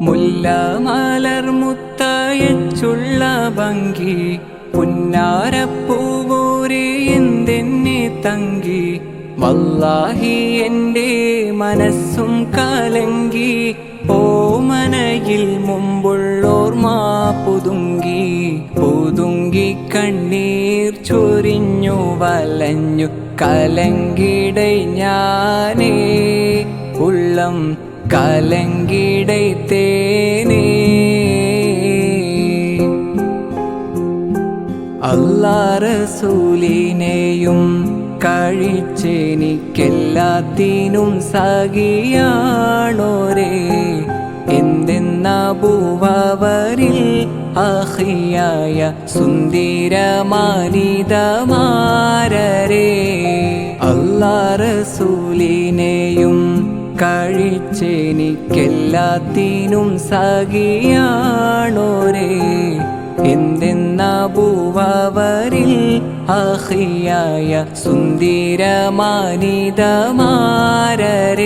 മുല്ലമലർ മുത്തയച്ചുള്ള ഭംഗി പുന്നാരപ്പൂവോരെ എന്തെന്നെ തങ്കി വല്ലാഹി എന്റെ മനസ്സും കലങ്കി ഓമനയിൽ മുമ്പുള്ളോർമാ പുതുങ്കി പുതുങ്കി കണ്ണീർ ചൊരിഞ്ഞു വലഞ്ഞു കലങ്കിട ഞാനേ ഉള്ളം തേനേ. അല്ലാറസൂലിനെയും കഴിച്ചെനിക്കെല്ലാത്തിനും സഖിയാണോരേ. എന്തെന്ന ഭൂവരിൽ അഹിയായ സുന്ദരമാനിതമാരരേ. അല്ലാറസൂലിനെയും കഴിച്ചെനിക്കെല്ലാത്തിനും സഖിയാണോരേ? എന്തെന്നാവരിൽ അഹിയായ സുന്ദരമാനിതമാരരേ